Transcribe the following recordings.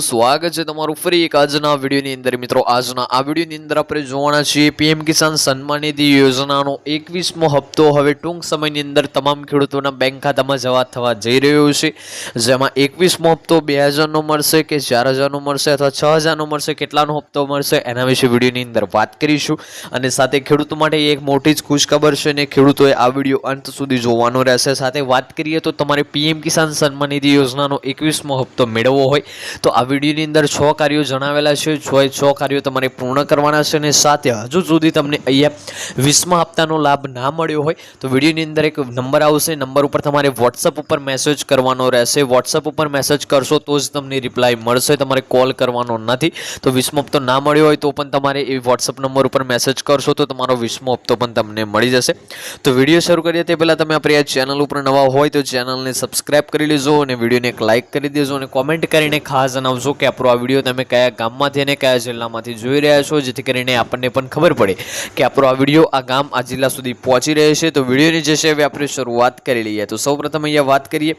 સ્વાગત છે તમારું ફરી એક આજના વિડીયોની અંદર. મિત્રો, આજના આ વિડીયોની અંદર આપણે જોવાના છીએ પીએમ કિસાન સન્માન નિધિ યોજનાનો એકવીસમો હપ્તો. હવે ટૂંક સમયની અંદર તમામ ખેડૂતોના બેંક ખાતામાં જવા થવા જઈ રહ્યો છે. જેમાં એકવીસમો હપ્તો બે હજારનો મળશે કે ચાર હજારનો મળશે અથવા છ હજારનો મળશે, કેટલાનો હપ્તો મળશે, એના વિશે વિડીયોની અંદર વાત કરીશું. અને સાથે ખેડૂતો માટે એક મોટી જ ખુશખબર છે ને ખેડૂતોએ આ વીડિયો અંત સુધી જોવાનો રહેશે. સાથે વાત કરીએ તો તમારે પીએમ કિસાન સન્માન નિધિ યોજનાનો એકવીસમો હપ્તો મેળવવો હોય તો આ વિડીયોની અંદર છ કાર્યો જણાવેલા છે. છ છ કાર્યો તમારે પૂર્ણ કરવાના છે અને સાથે હજુ સુધી તમને અહીંયા વીસમા હપ્તાનો લાભ ના મળ્યો હોય, તો વિડીયોની અંદર એક નંબર આવશે. નંબર ઉપર તમારે વોટ્સઅપ ઉપર મેસેજ કરવાનો રહેશે. વોટ્સઅપ ઉપર મેસેજ કરશો તો જ તમને રિપ્લાય મળશે. તમારે કોલ કરવાનો નથી, તો વીસમો હપ્તો ના મળ્યો હોય તો પણ તમારે એ વોટ્સઅપ નંબર ઉપર મેસેજ કરશો તો તમારો વીસમો હપ્તો પણ તમને મળી જશે. તો વીડિયો શરૂ કરીએ તે પહેલાં તમે આપણી આ ચેનલ ઉપર નવા હોય તો ચેનલને સબસ્ક્રાઇબ કરી લેજો અને વિડીયોને એક લાઇક કરી દેજો અને કોમેન્ટ કરીને ખાસ જણાવજો. કે આપણો આ વીડિયો તમે કયા ગામમાંથી અને કયા જિલ્લામાંથી જોઈ રહ્યા છો, જેથી કરીને આપણને પણ ખબર પડે કે આપણો આ વીડિયો આ ગામ, આ જિલ્લા સુધી પહોંચી રહ્યો છે. તો વિડીયોની જે છે આપણે શરૂઆત કરી લઈએ. તો સૌપ્રથમ અહીંયા વાત કરીએ.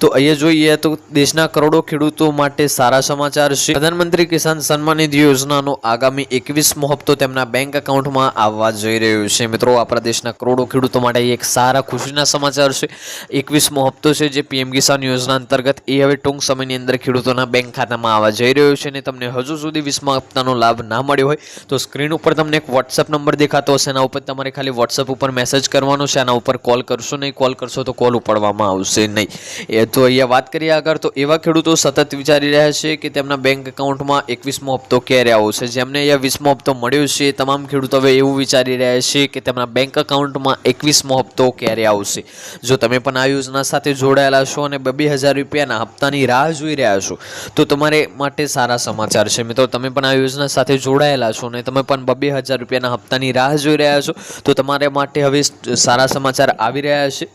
તો અહીંયા જોઈએ તો દેશના કરોડો ખેડૂતો માટે સારા સમાચાર છે. પ્રધાનમંત્રી કિસાન સન્માન નિધિ યોજનાનો આગામી એકવીસમો હપ્તો તેમના બેંક એકાઉન્ટમાં આવવા જઈ રહ્યો છે. મિત્રો, આપણા દેશના કરોડો ખેડૂતો માટે એક સારા ખુશીના સમાચાર છે. એકવીસમો હપ્તો છે જે પીએમ કિસાન યોજના અંતર્ગત એ હવે ટૂંક સમયની અંદર ખેડૂતોના બેંક ખાતામાં આવવા જઈ રહ્યો છે અને તમને હજુ સુધી વીસમા હપ્તાનો લાભ ના મળ્યો હોય તો સ્ક્રીન ઉપર તમને એક વોટ્સઅપ નંબર દેખાતો હશે. એના ઉપર તમારે ખાલી વોટ્સઅપ ઉપર મેસેજ કરવાનો છે. એના ઉપર કોલ કરશો નહીં કોલ કરશો તો કોલ ઉપાડવામાં આવશે નહીં. એ તો અહીંયા વાત કરીએ આગળ તો એવા ખેડૂતો સતત વિચારી રહ્યા છે કે તેમના બેંક એકાઉન્ટમાં એકવીસમો હપ્તો ક્યારે આવશે? જેમને અહીંયા વીસમો હપ્તો મળ્યો છે તમામ ખેડૂતો હવે એવું વિચારી રહ્યા છે કે તેમના બેંક એકાઉન્ટમાં એકવીસમો હપ્તો ક્યારે આવશે? જો તમે પણ આ યોજના સાથે જોડાયેલા છો અને બે હજાર રૂપિયાના હપ્તાની રાહ જોઈ રહ્યા છો, તો તમારે માટે સારા સમાચાર છે. મિત્રો, તમે પણ આ યોજના સાથે જોડાયેલા છો અને તમે પણ બબે હજાર રૂપિયાના હપ્તાની રાહ જોઈ રહ્યા છો, તો તમારે માટે હવે સારા સમાચાર આવી રહ્યા છે.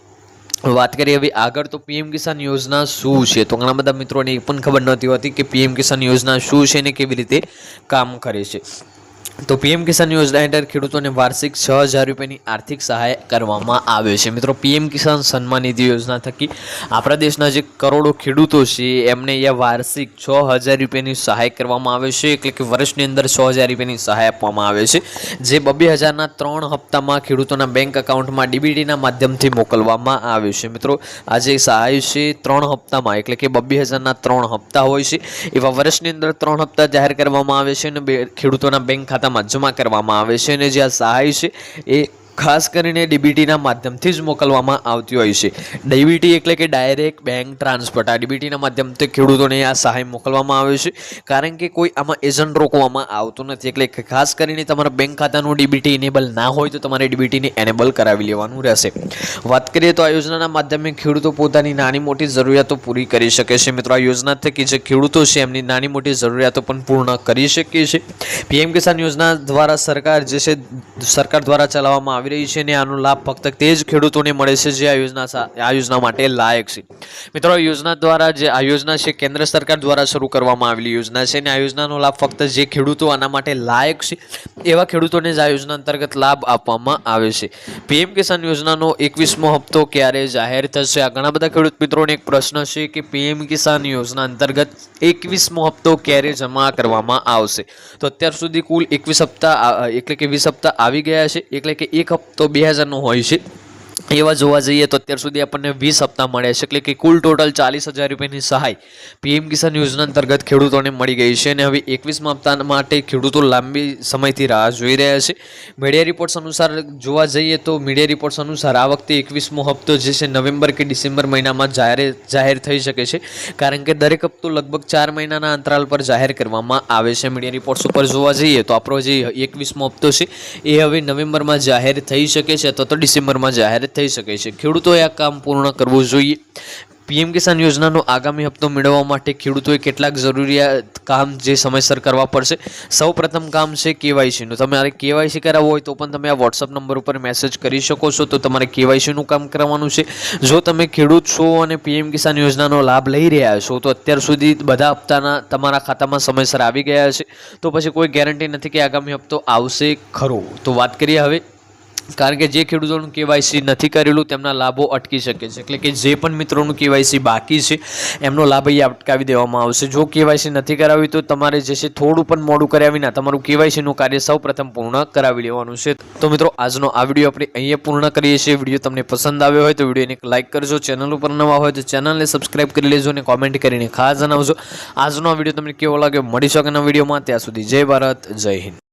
વાત કરીએ હવે આગળ, તો પીએમ કિસાન યોજના શું છે? તો ઘણા બધા મિત્રોને એ પણ ખબર નહોતી હોતી કે પીએમ કિસાન યોજના શું છે ને કેવી રીતે કામ કરે છે. તો પીએમ કિસાન યોજના હેઠળ ખેડૂતોને વાર્ષિક છ હજાર રૂપિયાની આર્થિક સહાય કરવામાં આવે છે. મિત્રો, પીએમ કિસાન સન્માન નિધિ યોજના થકી આપણા દેશના જે કરોડો ખેડૂતો છે, એમને અહીંયા વાર્ષિક છ હજાર રૂપિયાની સહાય કરવામાં આવે છે. એટલે કે વર્ષની અંદર છ હજાર રૂપિયાની સહાય આપવામાં આવે છે, જે બબ્બે હજારના ત્રણ હપ્તામાં ખેડૂતોના બેંક એકાઉન્ટમાં ડીબીટીના માધ્યમથી મોકલવામાં આવે છે. મિત્રો, આ જે સહાય છે ત્રણ હપ્તામાં, એટલે કે બબ્બે હજારના ત્રણ હપ્તા હોય છે. એવા વર્ષની અંદર ત્રણ હપ્તા જાહેર કરવામાં આવે છે અને ખેડૂતોના બેંક ખાતામાં જમા કરવામાં આવે છે અને જે આ સહાય છે એ ખાસ કરીને ડીબીટીના માધ્યમથી જ મોકલવામાં આવતી હોય છે. ડીબીટી એટલે કે ડાયરેક્ટ બેંક ટ્રાન્સફર. આ ડીબીટીના માધ્યમથી ખેડૂતોને આ સહાય મોકલવામાં આવે છે. કારણ કે કોઈ આમાં એજન્ટ રોકવામાં આવતો નથી. એટલે ખાસ કરીને તમારા બેંક ખાતાનું ડીબીટી ઇનેબલ ના હોય તો તમારે ડીબીટીને એનેબલ કરાવી લેવાનું રહેશે. વાત કરીએ તો આ યોજનાના માધ્યમે ખેડૂતો પોતાની નાની મોટી જરૂરિયાતો પૂરી કરી શકે છે. મિત્રો, આ યોજના થકી જે ખેડૂતો છે એમની નાની મોટી જરૂરિયાતો પણ પૂર્ણ કરી શકીએ છે. પીએમ કિસાન યોજના દ્વારા સરકાર જે છે, સરકાર દ્વારા ચલાવવામાં આવી રહી છે અને આનો લાભ ફક્ત તે જ ખેડૂતોને મળે છે જે આ યોજના આ યોજના માટે લાયક છે. મિત્રો યોજના દ્વારા જે, આ યોજના છે કેન્દ્ર સરકાર દ્વારા શરૂ કરવામાં આવેલી યોજના છે અને આ યોજનાનો લાભ ફક્ત જે ખેડૂતો આના માટે લાયક છે, એવા ખેડૂતોને જ આ યોજના અંતર્ગત લાભ આપવામાં આવે છે. પીએમ કિસાન યોજનાનો એકવીસમો હપ્તો ક્યારે જાહેર થશે? આ ઘણા બધા ખેડૂત મિત્રોને એક પ્રશ્ન છે કે પીએમ કિસાન યોજના અંતર્ગત એકવીસમો હપ્તો ક્યારે જમા કરવામાં આવશે? તો અત્યાર સુધી કુલ એકવીસ હપ્તા એટલે કે વીસ હપ્તા આવી ગયા છે. એટલે કે એક હપ્તો બે હજારનો હોય છે. એવા જોવા જઈએ તો અત્યાર સુધી આપણને વીસ હપ્તા મળ્યા છે. એટલે કે કુલ ટોટલ ચાલીસ હજાર રૂપિયાની સહાય પીએમ કિસાન યોજના અંતર્ગત ખેડૂતોને મળી ગઈ છે અને હવે એકવીસમાં હપ્તા માટે ખેડૂતો લાંબી સમયથી રાહ જોઈ રહ્યા છે. મીડિયા રિપોર્ટ્સ અનુસાર જોવા જઈએ તો મીડિયા રિપોર્ટ્સ અનુસાર આ વખતે એકવીસમો હપ્તો જે છે નવેમ્બર કે ડિસેમ્બર મહિનામાં જાહેર જાહેર થઈ શકે છે. કારણ કે દરેક હપ્તો લગભગ ચાર મહિનાના અંતરાલ પર જાહેર કરવામાં આવે છે. મીડિયા રિપોર્ટ્સ ઉપર જોવા જઈએ તો આપણો જે એકવીસમો હપ્તો છે એ હવે નવેમ્બરમાં જાહેર થઈ શકે છે અથવા તો ડિસેમ્બરમાં જાહેર થઈ શકે છે. ખેડૂતોએ આ કામ પૂર્ણ કરવું જોઈએ. પીએમ કિસાન યોજનાનો આગામી હપ્તો મેળવવા માટે ખેડૂતોએ કેટલાક જરૂરિયાત કામ જે સમયસર કરવા પડશે. સૌ પ્રથમ કામ છે કેવાયસીનું. તમારે કેવાયસી કરાવવું હોય તો પણ તમે આ વોટ્સઅપ નંબર ઉપર મેસેજ કરી શકો છો તો તમારે કેવાયસીનું કામ કરવાનું છે. જો તમે ખેડૂત છો અને પીએમ કિસાન યોજનાનો લાભ લઈ રહ્યા છો તો અત્યાર સુધી બધા હપ્તાના તમારા ખાતામાં સમયસર આવી ગયા છે. તો પછી કોઈ ગેરંટી નથી કે આગામી હપ્તો આવશે ખરો. તો વાત કરીએ હવે કારણ કે જે ખેડૂતોનું કેવાયસી નથી કરેલું, તેમના લાભો અટકી શકે છે. એટલે કે જે પણ મિત્રોનું કેવાયસી બાકી છે, એમનો લાભ અહીં અટકાવી દેવામાં આવશે. જો કેવાયસી નથી કરાવી, તો તમારે જે છે થોડું પણ મોડું કર્યા વિના તમારું કેવાયસીનું કાર્ય સૌ પૂર્ણ કરાવી લેવાનું છે. તો મિત્રો, આજનો આ વીડિયો આપણે અહીંયા પૂર્ણ કરીએ છીએ. વીડિયો તમને પસંદ આવ્યો હોય તો વિડીયોને એક લાઇક કરજો. ચેનલ ઉપર નવા હોય તો ચેનલને સબસ્ક્રાઇબ કરી લેજો અને કોમેન્ટ કરીને ખાસ જણાવજો. આજનો આ વીડિયો તમને કેવો લાગ્યો? મળી શકે વિડીયોમાં. ત્યાં સુધી જય ભારત, જય હિન્દ.